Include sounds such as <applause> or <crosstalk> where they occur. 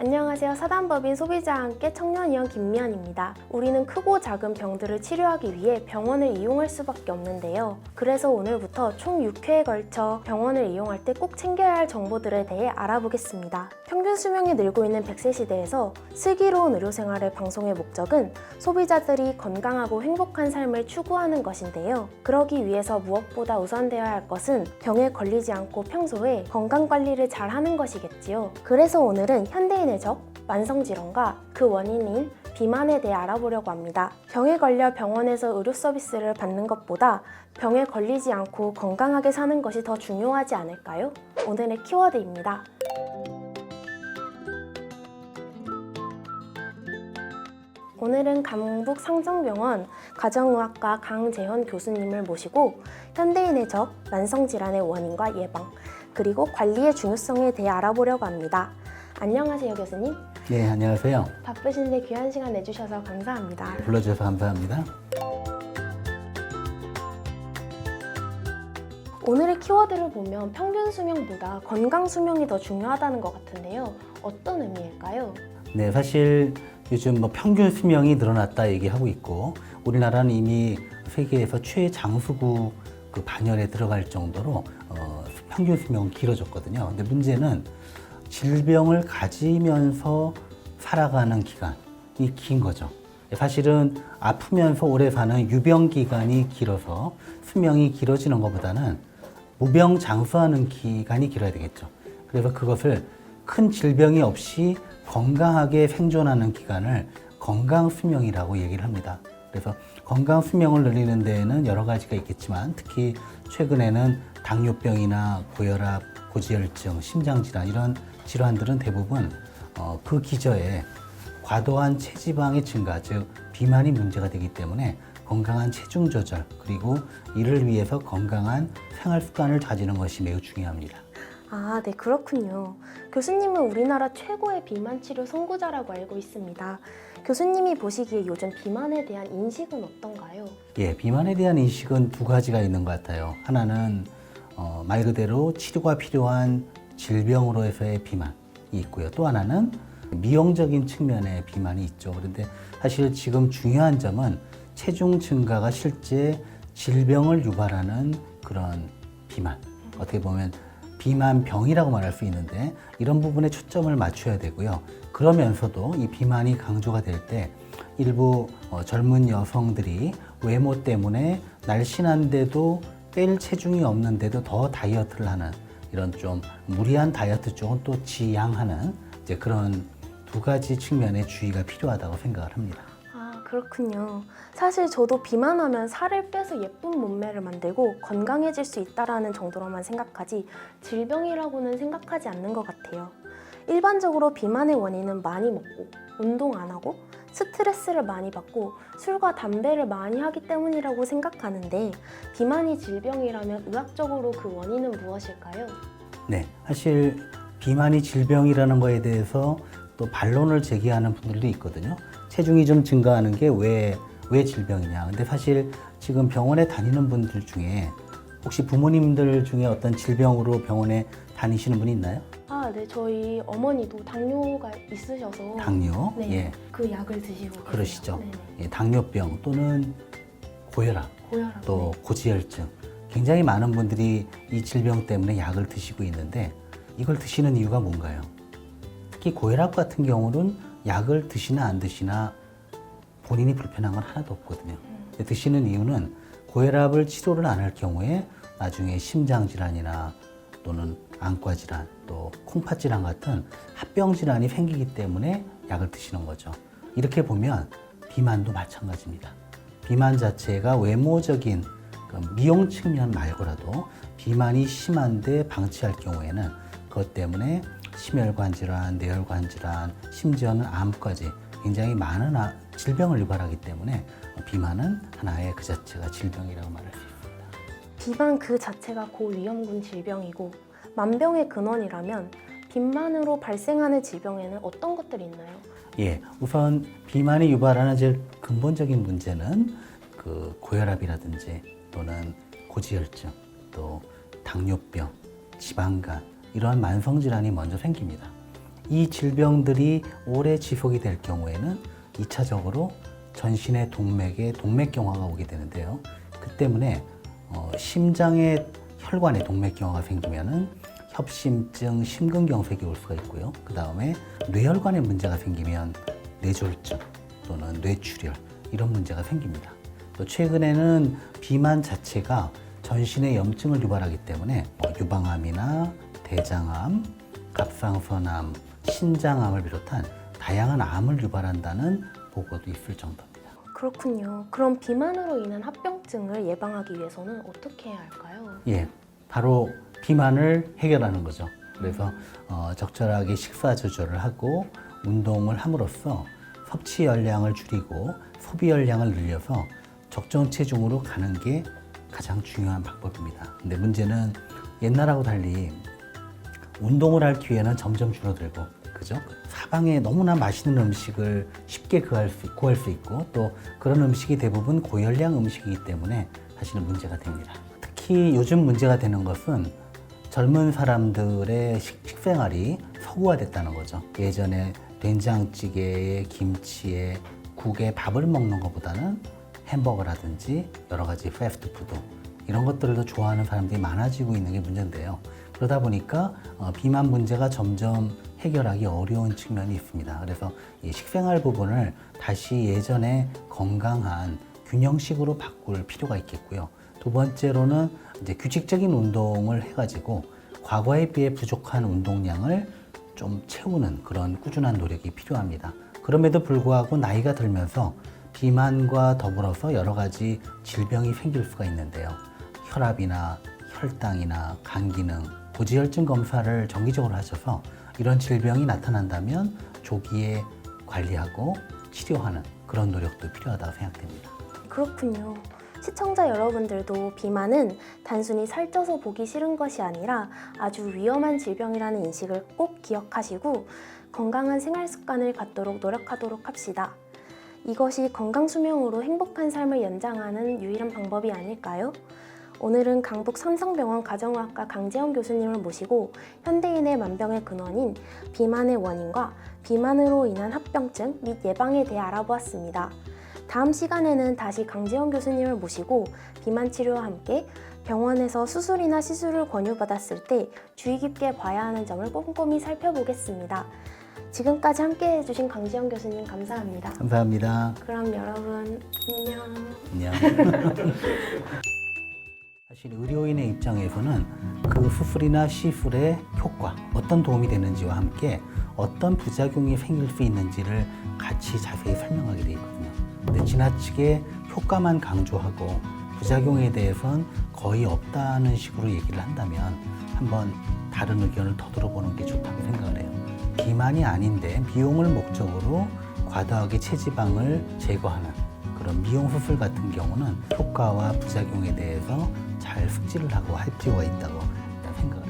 안녕하세요. 사단법인 소비자와 함께 청년위원 김미연입니다. 우리는 크고 작은 병들을 치료하기 위해 병원을 이용할 수밖에 없는데요. 그래서 오늘부터 총 6회에 걸쳐 병원을 이용할 때 꼭 챙겨야 할 정보들에 대해 알아보겠습니다. 평균 수명이 늘고 있는 100세 시대에서 슬기로운 의료 생활의 방송의 목적은 소비자들이 건강하고 행복한 삶을 추구하는 것인데요. 그러기 위해서 무엇보다 우선되어야 할 것은 병에 걸리지 않고 평소에 건강 관리를 잘 하는 것이겠지요. 그래서 오늘은 현대인 의 적, 만성 질환과 그 원인인 비만에 대해 알아보려고 합니다. 병에 걸려 병원에서 의료 서비스를 받는 것보다 병에 걸리지 않고 건강하게 사는 것이 더 중요하지 않을까요? 오늘의 키워드입니다. 오늘은 강북 상정병원 가정의학과 강재현 교수님을 모시고 현대인의 적, 만성질환의 원인과 예방, 그리고 관리의 중요성에 대해 알아보려고 합니다. 안녕하세요, 교수님. 네, 안녕하세요. 바쁘신데 귀한 시간 내주셔서 감사합니다. 불러주셔서 감사합니다. 오늘의 키워드를 보면 평균 수명보다 건강 수명이 더 중요하다는 것 같은데요. 어떤 의미일까요? 네, 사실 요즘 뭐 평균 수명이 늘어났다 얘기하고 있고 우리나라는 이미 세계에서 최장수국 그 반열에 들어갈 정도로 어, 평균 수명은 길어졌거든요. 근데 문제는 질병을 가지면서 살아가는 기간이 긴 거죠. 사실은 아프면서 오래 사는 유병 기간이 길어서 수명이 길어지는 것보다는 무병 장수하는 기간이 길어야 되겠죠. 그래서 그것을 큰 질병이 없이 건강하게 생존하는 기간을 건강 수명이라고 얘기를 합니다. 그래서 건강 수명을 늘리는 데에는 여러 가지가 있겠지만 특히 최근에는 당뇨병이나 고혈압, 고지혈증, 심장질환 이런 질환들은 대부분 어, 그 기저에 과도한 체지방의 증가, 즉 비만이 문제가 되기 때문에 건강한 체중 조절 그리고 이를 위해서 건강한 생활 습관을 다지는 것이 매우 중요합니다. 아, 네, 그렇군요. 교수님은 우리나라 최고의 비만 치료 선구자라고 알고 있습니다. 교수님이 보시기에 요즘 비만에 대한 인식은 어떤가요? 예, 비만에 대한 인식은 두 가지가 있는 것 같아요. 하나는 어, 말 그대로 치료가 필요한 질병으로서의 비만이 있고요. 또 하나는 미용적인 측면의 비만이 있죠. 그런데 사실 지금 중요한 점은 체중 증가가 실제 질병을 유발하는 그런 비만. 어떻게 보면 비만병이라고 말할 수 있는데 이런 부분에 초점을 맞춰야 되고요. 그러면서도 이 비만이 강조가 될 때 일부 어, 젊은 여성들이 외모 때문에 날씬한데도 뺄 체중이 없는데도 더 다이어트를 하는 이런 좀 무리한 다이어트 쪽은 또 지양하는 이제 그런 두 가지 측면의 주의가 필요하다고 생각을 합니다. 아, 그렇군요. 사실 저도 비만하면 살을 빼서 예쁜 몸매를 만들고 건강해질 수 있다라는 정도로만 생각하지 질병이라고는 생각하지 않는 것 같아요. 일반적으로 비만의 원인은 많이 먹고 운동 안 하고 스트레스를 많이 받고 술과 담배를 많이 하기 때문이라고 생각하는데 비만이 질병이라면 의학적으로 그 원인은 무엇일까요? 네, 사실 비만이 질병이라는 거에 대해서 또 반론을 제기하는 분들도 있거든요. 체중이 좀 증가하는 게 왜 왜 질병이냐. 근데 사실 지금 병원에 다니는 분들 중에 혹시 부모님들 중에 어떤 질병으로 병원에 다니시는 분이 있나요? 아, 네, 저희 어머니도 당뇨가 있으셔서 당뇨, 네, 예, 그 약을 드시고. 그러시죠. 네네. 예, 당뇨병 또는 고혈압, 고혈압. 또 고지혈증. 굉장히 많은 분들이 이 질병 때문에 약을 드시고 있는데 이걸 드시는 이유가 뭔가요? 특히 고혈압 같은 경우는 약을 드시나 안 드시나 본인이 불편한 건 하나도 없거든요. 근데 드시는 이유는 고혈압을 치료를 안 할 경우에 나중에 심장 질환이나 또는 안과 질환, 또 콩팥 질환 같은 합병 질환이 생기기 때문에 약을 드시는 거죠. 이렇게 보면 비만도 마찬가지입니다. 비만 자체가 외모적인 그 미용 측면 말고라도 비만이 심한데 방치할 경우에는 그것 때문에 심혈관 질환, 뇌혈관 질환, 심지어는 암까지 굉장히 많은 아- 질병을 유발하기 때문에 비만은 하나의 그 자체가 질병이라고 말할 수 있습니다. 비만 그 자체가 고위험군 질병이고 만병의 근원이라면 비만으로 발생하는 질병에는 어떤 것들이 있나요? 예, 우선 비만이 유발하는 제일 근본적인 문제는 그 고혈압이라든지 또는 고지혈증, 또 당뇨병, 지방간 이러한 만성 질환이 먼저 생깁니다. 이 질병들이 오래 지속이 될 경우에는 2차적으로 전신의 동맥에 동맥경화가 오게 되는데요. 그 때문에 어, 심장의 혈관에 동맥경화가 생기면은 협심증, 심근경색이 올 수가 있고요. 그 다음에 뇌혈관에 문제가 생기면 뇌졸중 또는 뇌출혈 이런 문제가 생깁니다. 또 최근에는 비만 자체가 전신의 염증을 유발하기 때문에 뭐 유방암이나 대장암, 갑상선암, 신장암을 비롯한 다양한 암을 유발한다는 보고도 있을 정도입니다. 그렇군요. 그럼 비만으로 인한 합병증을 예방하기 위해서는 어떻게 해야 할까요? 예, 바로 비만을 해결하는 거죠. 그래서 어, 적절하게 식사 조절을 하고 운동을 함으로써 섭취 열량을 줄이고 소비 열량을 늘려서 적정 체중으로 가는 게 가장 중요한 방법입니다. 근데 문제는 옛날하고 달리 운동을 할 기회는 점점 줄어들고 그죠? 사방에 너무나 맛있는 음식을 쉽게 구할 수, 구할 수 있고 또 그런 음식이 대부분 고열량 음식이기 때문에 사실은 문제가 됩니다. 특히 요즘 문제가 되는 것은 젊은 사람들의 식, 식생활이 서구화됐다는 거죠. 예전에 된장찌개에 김치에 국에 밥을 먹는 것보다는 햄버거라든지 여러 가지 패스트푸드 이런 것들을 더 좋아하는 사람들이 많아지고 있는 게 문제인데요. 그러다 보니까 어, 비만 문제가 점점 해결하기 어려운 측면이 있습니다. 그래서 이 식생활 부분을 다시 예전에 건강한 균형식으로 바꿀 필요가 있겠고요. 두 번째로는 이제 규칙적인 운동을 해가지고 과거에 비해 부족한 운동량을 좀 채우는 그런 꾸준한 노력이 필요합니다. 그럼에도 불구하고 나이가 들면서 비만과 더불어서 여러 가지 질병이 생길 수가 있는데요. 혈압이나 혈당이나 간 기능, 고지혈증 검사를 정기적으로 하셔서 이런 질병이 나타난다면 조기에 관리하고 치료하는 그런 노력도 필요하다고 생각됩니다. 그렇군요. 시청자 여러분들도 비만은 단순히 살쪄서 보기 싫은 것이 아니라 아주 위험한 질병이라는 인식을 꼭 기억하시고 건강한 생활 습관을 갖도록 노력하도록 합시다. 이것이 건강 수명으로 행복한 삶을 연장하는 유일한 방법이 아닐까요? 오늘은 강북 삼성병원 가정의학과 강재원 교수님을 모시고 현대인의 만병의 근원인 비만의 원인과 비만으로 인한 합병증 및 예방에 대해 알아보았습니다. 다음 시간에는 다시 강재원 교수님을 모시고 비만 치료와 함께 병원에서 수술이나 시술을 권유받았을 때 주의 깊게 봐야 하는 점을 꼼꼼히 살펴보겠습니다. 지금까지 함께 해주신 강지영 교수님 감사합니다. 감사합니다. 그럼 여러분 안녕. 안녕. <laughs> 사실 의료인의 입장에서는 그 수술이나 시술의 효과, 어떤 도움이 되는지와 함께 어떤 부작용이 생길 수 있는지를 같이 자세히 설명하게 되어 있거든요. 근데 지나치게 효과만 강조하고 부작용에 대해서는 거의 없다는 식으로 얘기를 한다면 한번 다른 의견을 더 들어보는 게 좋다고 생각을 해요. 비만이 아닌데 미용을 목적으로 과다하게 체지방을 제거하는 그런 미용 수술 같은 경우는 효과와 부작용에 대해서 잘 숙지를 하고 할 필요가 있다고 일단 생각을 합니다.